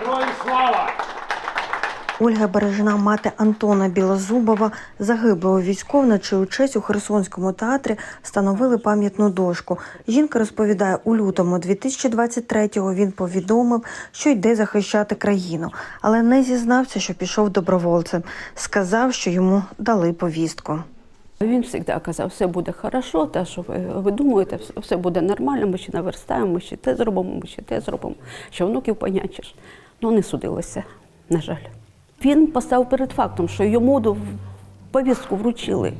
Героям слава! Ольга Бережна, мати Антона Білозубова, загиблого військова, на чию честь у Херсонському театрі встановили пам'ятну дошку. Жінка розповідає, у лютому 2023-го він повідомив, що йде захищати країну, але не зізнався, що пішов добровольцем. Сказав, що йому дали повістку. Він завжди казав, все буде хорошо, те, що ви, ви думаєте, все, все буде нормально, ми ще наверстаємо, ми ще те зробимо, ми ще те зробимо. Що внуків понячиш. Ну, не судилося, на жаль. Він поставив перед фактом, що йому до- повістку вручили.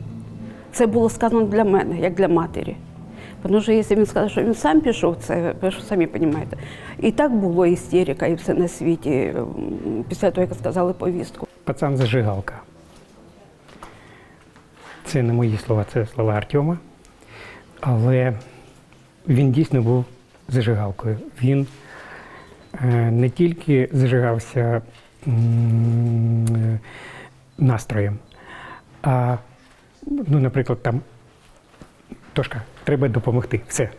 Це було сказано для мене, як для матері. Тому що якщо він сказав, що він сам пішов, це ви ж самі розумієте. І так було істерика, і все на світі, після того, як сказали повістку. Пацан зажигалка. Це не мої слова, це слова Артема. Але він дійсно був зажигалкою. Він не тільки зажигався е, настроєм, а, ну, наприклад, там Тошка, треба допомогти. Все.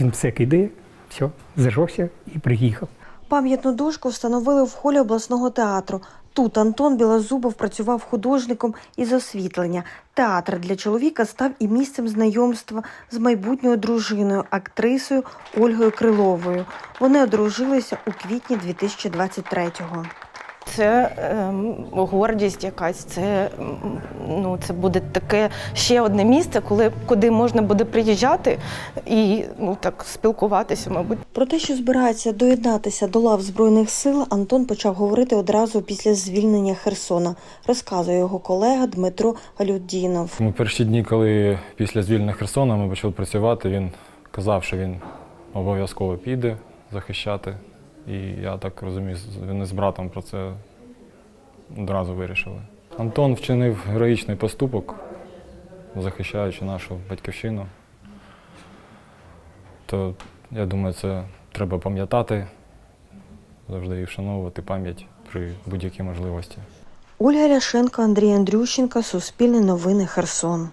Він все кидає, все, зажовся і приїхав. Пам'ятну дошку встановили в холі обласного театру. Тут Антон Білозубов працював художником із освітлення. Театр для чоловіка став і місцем знайомства з майбутньою дружиною, актрисою Ольгою Криловою. Вони одружилися у квітні 2023-го. Це ем, гордість якась, це, ну, це буде таке ще одне місце, коли, куди можна буде приїжджати і ну, так, спілкуватися, мабуть. Про те, що збирається доєднатися до лав Збройних сил, Антон почав говорити одразу після звільнення Херсона, розказує його колега Дмитро Галюдінов. Ми перші дні, коли після звільнення Херсона ми почали працювати, він казав, що він обов'язково піде захищати. І я так розумію, вони з братом про це одразу вирішили. Антон вчинив героїчний поступок, захищаючи нашу батьківщину. То я думаю, це треба пам'ятати, завжди і вшановувати пам'ять при будь-якій можливості. Ольга Ляшенко, Андрій Андрющенко, Суспільне новини Херсон.